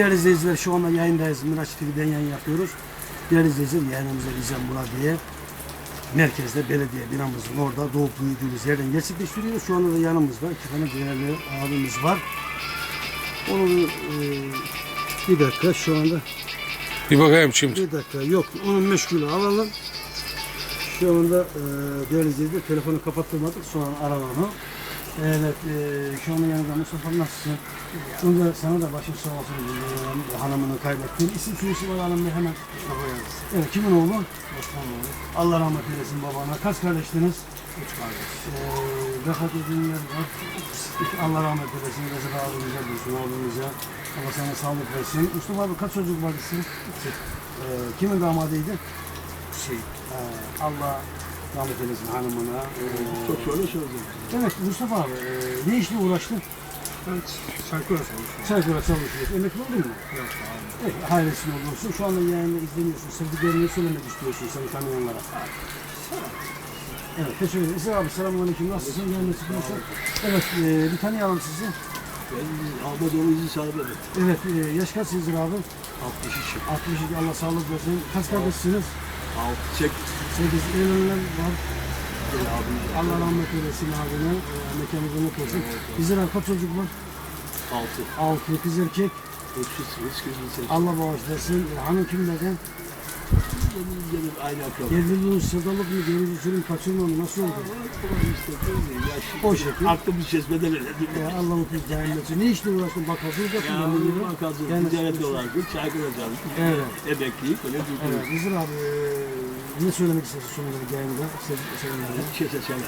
değerli izleyiciler şu anda yayındayız. Miraç TV'den yayın yapıyoruz. Değerli izleyiciler yayınımıza Rizem Murat diye merkezde belediye binamızın orada doğup büyüdüğümüz yerden gerçekleştiriyoruz. Şu anda da yanımızda iki tane değerli abimiz var. Onu e, bir dakika şu anda Bir bakayım şimdi. bir dakika yok onun meşgulü alalım. Şu anda e, değerli izleyiciler telefonu kapattırmadık sonra onu. Evet e, şu anda yanında Mustafa nasılsın? Önce sana da başın sağ olsun e, hanımını kaybettin. İsim süresi var hanımda hemen. Evet kimin oğlu? Osmanoğlu. Allah rahmet eylesin babana. Kaç kardeştiniz? Üç kardeş. E, vefat edin yer var. Allah rahmet eylesin. Rezil abimize, Dursun abimize. Allah sana sağlık versin. Mustafa abi kaç çocuk vardı sizin? E, kimin damadıydı? Şey. E, Allah rahmet eylesin hanımına. E, Çok şöyle söyleyeyim. Evet Mustafa abi e, ne işle uğraştın? Ben Çaykura çalışıyorum. Çaykura çalışıyorsun. Emekli oldun mu? Yok abi. Evet, hayırlısın olursun. Şu anda yayında izleniyorsun. Sevdiklerini söylemek istiyorsun seni tanıyanlara. Evet, teşekkür ederim. İsa abi selamünaleyküm. Nasılsın? Yayında çıkıyorsun. Evet, e, bir tanıyalım sizi. Ben Ahmet Oğlu İzi Sarıbeli. Evet, e, yaş kaç sizdir abi? 62. 62. Allah sağlık versin. Kaç kardeşsiniz? 6 çek. 8 evlenenler var. Allah rahmet eylesin abine. E, mekanı cennet olsun. Bizler kaç çocuk var? 6. 6 kız erkek. Hepsi seveyim. Allah bağışlasın. E, hanım kimlerden? Benim benim aynı. Evliliğin sevdalık mı? Gönüllü sürüm kaçırma mı? Nasıl oldu? O şekil. Aklımı değil mi? Ya Allah mutlu cehennem etsin. Ne işle uğraştın? Bakasınız yapın. Ya biliyorum. bankası, Yani- ticaret olarak Çaykura çalıştım. Evet. Emekliyim. Öyle Evet. duyduğum. Hızır abi ne söylemek istersin sonunda yayında? Sev- sevindim. Bir şey seçemem.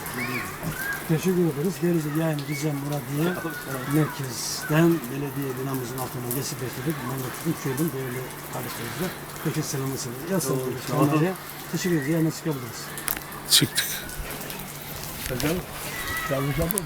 Teşekkür ederiz. Gelince yayın Gizem Murat diye merkezden belediye binamızın altına geçip bekledik. Memleketin köyden değerli kardeşlerimizle. Herkes selamı selamı Teşekkür ederiz. Yayına çıkabiliriz. Çıktık. Efendim? Çalışamam.